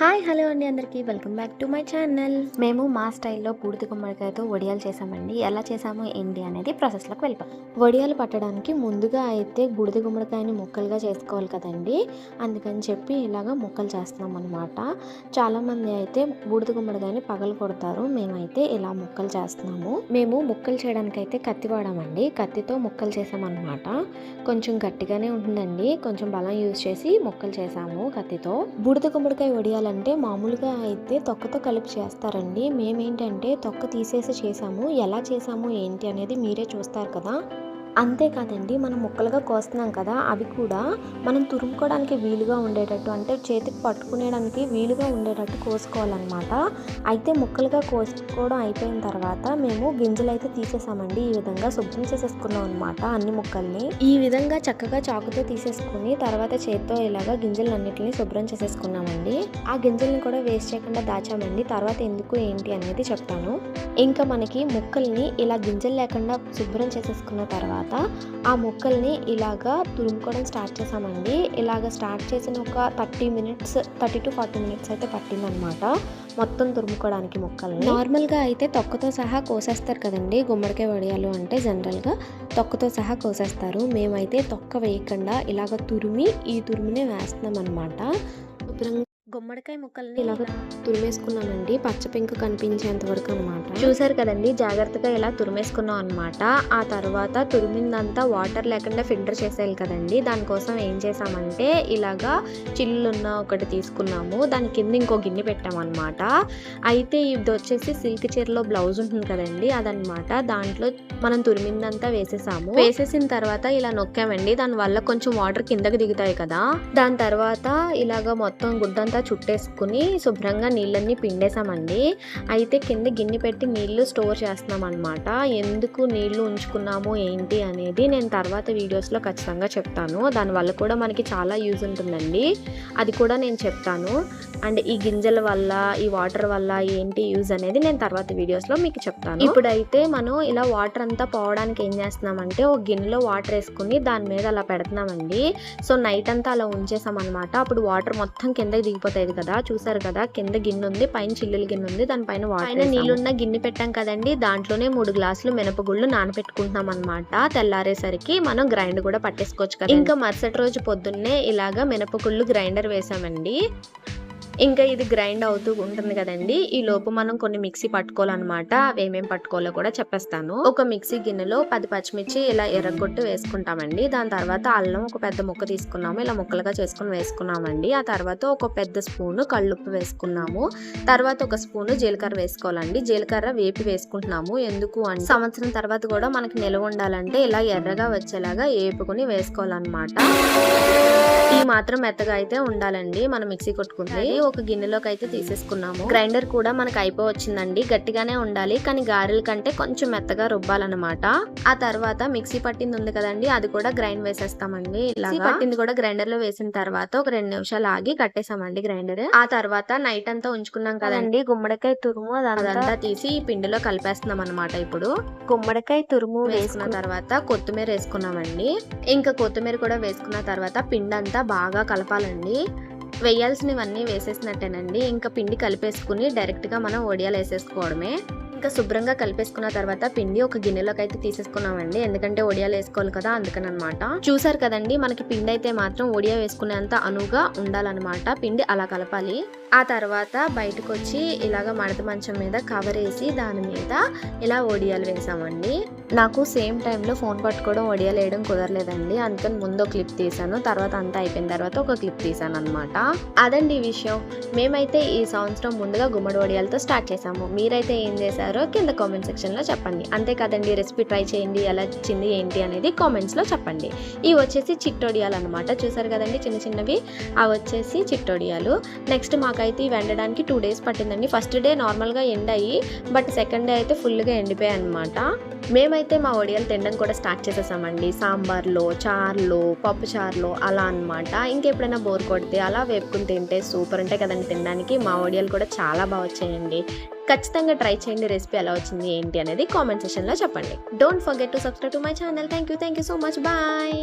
Hi hello అండి అందరికీ. Welcome back to my channel. మేము మా స్టైల్లో బూడిద గుమ్మడికాయతో వడియాలు చేసామండి. ఎలా చేసాము ఏంటి అనేది ప్రాసెస్లోకి వెళ్ళిపోం వడియాలు పట్టడానికి ముందుగా అయితే బూడిద గుమ్మడికాయని ముక్కలుగా చేసుకోవాలి కదండి. అందుకని చెప్పి ఇలాగ ముక్కలు చేస్తున్నాం అనమాట చాలామంది అయితే బూడిద గుమ్మడికాయని పగలు కొడతారు. మేమైతే ఇలా ముక్కలు చేస్తున్నాము. మేము ముక్కలు చేయడానికి అయితే కత్తి వాడామండి. కత్తితో ముక్కలు చేసామన్నమాట. కొంచెం గట్టిగానే ఉంటుందండి. కొంచెం బలం యూజ్ చేసి ముక్కలు చేసాము కత్తితో. బూడిద గుమ్మడికాయ వడియాలు చేయాలంటే మామూలుగా అయితే తొక్కతో కలిపి చేస్తారండి. మేమేంటంటే తొక్క తీసేసి చేసాము. ఎలా చేసాము ఏంటి అనేది మీరే చూస్తారు కదా. అంతేకాదండి మనం ముక్కలుగా కోస్తున్నాం కదా అవి కూడా మనం తురుముకోవడానికి వీలుగా ఉండేటట్టు అంటే చేతికి పట్టుకునేడానికి వీలుగా ఉండేటట్టు కోసుకోవాలన్నమాట. అయితే ముక్కలుగా కోసుకోవడం అయిపోయిన తర్వాత మేము గింజలు అయితే తీసేసామండి ఈ విధంగా శుభ్రం చేసేసుకున్నాం అనమాట అన్ని ముక్కల్ని. ఈ విధంగా చక్కగా చాకుతో తీసేసుకుని తర్వాత చేత్తో ఇలాగా గింజలన్నిటిని శుభ్రం చేసేసుకున్నామండి. ఆ గింజల్ని కూడా వేస్ట్ చేయకుండా దాచామండి తర్వాత ఎందుకు ఏంటి అనేది చెప్తాను. ఇంకా మనకి ముక్కల్ని ఇలా గింజలు లేకుండా శుభ్రం చేసేసుకున్న తర్వాత ఆ ముక్కల్ని ఇలాగా తురుముకోవడం స్టార్ట్ చేసామండి. ఇలాగ స్టార్ట్ చేసిన ఒక thirty minutes thirty to forty minutes అయితే పట్టిందనమాట మొత్తం తురుముకోవడానికి ముక్కల్ని. నార్మల్గా అయితే తొక్కతో సహా కోసేస్తారు కదండి గుమ్మడికాయ వడియాలు అంటే జనరల్గా తొక్కతో సహా కోసేస్తారు. మేమైతే తొక్క వేయకుండా ఇలాగ తురిమి ఈ తురిమినే వేస్తున్నాం అనమాట శుభ్రంగా గుమ్మడికాయ ముక్కల్ని ఇలాగ తురిమేసుకున్నామండి. పచ్చ పెంకు కనిపించేంత వరకు అనమాట చూసారు కదండి జాగ్రత్తగా ఇలా తురిమేసుకున్నాం అనమాట ఆ తర్వాత తురిమిందంతా వాటర్ లేకుండా ఫిల్టర్ చేసేయాలి కదండి. దానికోసం ఏం చేసామంటే ఇలాగా చిల్లున్న ఒకటి తీసుకున్నాము. దాని కింద ఇంకో గిన్నె పెట్టామన్నమాట అయితే ఇది వచ్చేసి సిల్క్ చీరలో బ్లౌజ్ ఉంటుంది కదండి అదనమాట దాంట్లో మనం తురిమిందంతా వేసేసాము. వేసేసిన తర్వాత ఇలా నొక్కామండి. దాని వల్ల కొంచెం వాటర్ కిందకి దిగుతాయి కదా. దాని తర్వాత ఇలాగ మొత్తం గుడ్డంతా చుట్టేసుకుని శుభ్రంగా నీళ్ళన్నీ పిండేసామండి అయితే కింద గిన్నె పెట్టి నీళ్ళు స్టోర్ చేస్తున్నాం అనమాట ఎందుకు నీళ్ళు ఉంచుకున్నాము ఏంటి అనేది నేను తర్వాత వీడియోస్లో ఖచ్చితంగా చెప్తాను. దానివల్ల కూడా మనకి చాలా యూజ్ ఉంటుందండి. అది కూడా నేను చెప్తాను. అండ్ ఈ గింజల వల్ల ఈ వాటర్ వల్ల ఏంటి యూజ్ అనేది నేను తర్వాత వీడియోస్లో మీకు చెప్తాను. ఇప్పుడైతే మనం ఇలా వాటర్ అంతా పోవడానికి ఏం చేస్తున్నామంటే ఒక గిన్నెలో వాటర్ వేసుకుని దాని మీద అలా పెడుతున్నామండి. సో నైట్ అంతా అలా ఉంచేసాం అనమాట అప్పుడు వాటర్ మొత్తం కిందకి దిగిపోతాయి కదా చూసారు కదా కింద గిన్నె ఉంది పైన చిల్లుల గిన్నె ఉంది దానిపైన వాటర్ నీళ్ళున్న గిన్నె పెట్టాం కదండి దాంట్లోనే మూడు గ్లాసులు మినపగుళ్ళు నానబెట్టుకుంటున్నాం అనమాట తెల్లారేసరికి మనం గ్రైండ్ కూడా పట్టేసుకోవచ్చు కదా ఇంకా మరుసటి రోజు పొద్దున్నే ఇలాగా మినపగుళ్ళు గ్రైండర్ వేసామండి. ఇంకా ఇది గ్రైండ్ అవుతూ ఉంటుంది కదండి. ఈ లోపు మనం కొన్ని మిక్సీ పట్టుకోవాలన్నమాట. అవి ఏమేమి పట్టుకోవాలో కూడా చెప్పేస్తాను. ఒక మిక్సీ గిన్నెలో పది పచ్చిమిర్చి ఇలా ఎర్రగొట్టు వేసుకుంటామండి. దాని తర్వాత అల్లం ఒక పెద్ద ముక్క తీసుకున్నాము. ఇలా ముక్కలుగా చేసుకుని వేసుకున్నామండి. ఆ తర్వాత ఒక పెద్ద స్పూన్ కళ్ళుప్పు వేసుకున్నాము. తర్వాత ఒక స్పూన్ జీలకర్ర వేసుకోవాలండి. జీలకర్ర వేపి వేసుకుంటున్నాము. ఎందుకు అంటే సంవత్సరం తర్వాత కూడా మనకి నిల్వ ఉండాలంటే ఇలా ఎర్రగా వచ్చేలాగా వేపుకుని వేసుకోవాలన్నమాట. ఈ మాత్రం మెత్తగా అయితే ఉండాలండి. మనం మిక్సీ కొట్టుకుంటే. ఒక గిన్నెలోకి అయితే తీసేసుకున్నాము. గ్రైండర్ కూడా మనకు అయిపోవచ్చిందండి. గట్టిగానే ఉండాలి. కానీ గారెల కంటే కొంచెం మెత్తగా రుబ్బాలన్నమాట. ఆ తర్వాత మిక్సీ పట్టింది ఉంది కదండి. అది కూడా గ్రైండ్ వేసేస్తామండి. ఇలా పట్టింది కూడా గ్రైండర్లో వేసిన తర్వాత ఒక రెండు నిమిషాలు ఆగి కట్టేసామండి గ్రైండర్. ఆ తర్వాత నైట్ అంతా ఉంచుకున్నాం కదండి. గుమ్మడికాయ తురుము అదంతా తీసి ఈ పిండిలో కలిపేస్తున్నాం అనమాట ఇప్పుడు. గుమ్మడికాయ తురుము వేసుకున్న తర్వాత కొత్తిమీర వేసుకున్నామండి. ఇంకా కొత్తిమీర కూడా వేసుకున్న తర్వాత పిండి అంతా బాగా కలపాలండి. వేయాల్సినవన్నీ వేసేసినట్టేనండి. ఇంకా పిండి కలిపేసుకుని డైరెక్ట్గా మనం ఒడియాలు వేసేసుకోవడమే. ఇంకా శుభ్రంగా కలిపేసుకున్న తర్వాత పిండి ఒక గిన్నెలోకి అయితే తీసేసుకున్నామండి. ఎందుకంటే ఒడియాలు వేసుకోవాలి కదా అందుకని అనమాట చూసారు కదండి మనకి పిండి అయితే మాత్రం ఒడియా వేసుకునేంత అనువుగా ఉండాలన్నమాట పిండి అలా కలపాలి. ఆ తర్వాత బయటకు వచ్చి ఇలాగ మడత మంచం మీద కవర్ వేసి దాని మీద ఇలా ఒడియాలు వేసామండి. నాకు సేమ్ టైంలో ఫోన్ పట్టుకోవడం ఒడియలేయడం వేయడం కుదరలేదండి. అందుకని ముందు ఒక క్లిప్ తీసాను తర్వాత అంతా అయిపోయిన తర్వాత ఒక క్లిప్ తీసాను అనమాట అదండి ఈ విషయం. మేమైతే ఈ సంవత్సరం ముందుగా గుమ్మడి వడియాలతో స్టార్ట్ చేసాము మీరైతే ఏం చేశారో కింద కామెంట్ సెక్షన్లో చెప్పండి. అంతే కదండి రెసిపీ ట్రై చేయండి ఎలా వచ్చింది ఏంటి అనేది కామెంట్స్లో చెప్పండి. ఇవి వచ్చేసి చిట్టొడియాలు అనమాట చూసారు కదండి చిన్న చిన్నవి. అవి వచ్చేసి చిట్టొడియాలు నెక్స్ట్ మాకైతే ఇవి ఎండడానికి టూ డేస్ పట్టిందండి. ఫస్ట్ డే నార్మల్గా ఎండాయి బట్ సెకండ్ డే అయితే ఫుల్గా ఎండిపోయాయి అనమాట మేమైతే మా వడియాలు తినడం కూడా స్టార్ట్ చేసేసామండి. సాంబార్లో చారులో పప్పు చారులో అలా అనమాట ఇంకెప్పుడైనా బోర్ కొడితే అలా వేపుకుని తింటే సూపర్. ఉంటాయి కదండి తినడానికి మా వడియాలు కూడా చాలా బాగా వచ్చాయండి. ఖచ్చితంగా ట్రై చేయండి రెసిపీ ఎలా వచ్చింది ఏంటి అనేది కామెంట్ సెషన్లో చెప్పండి. Don't forget to subscribe to my channel thank you thank you so much bye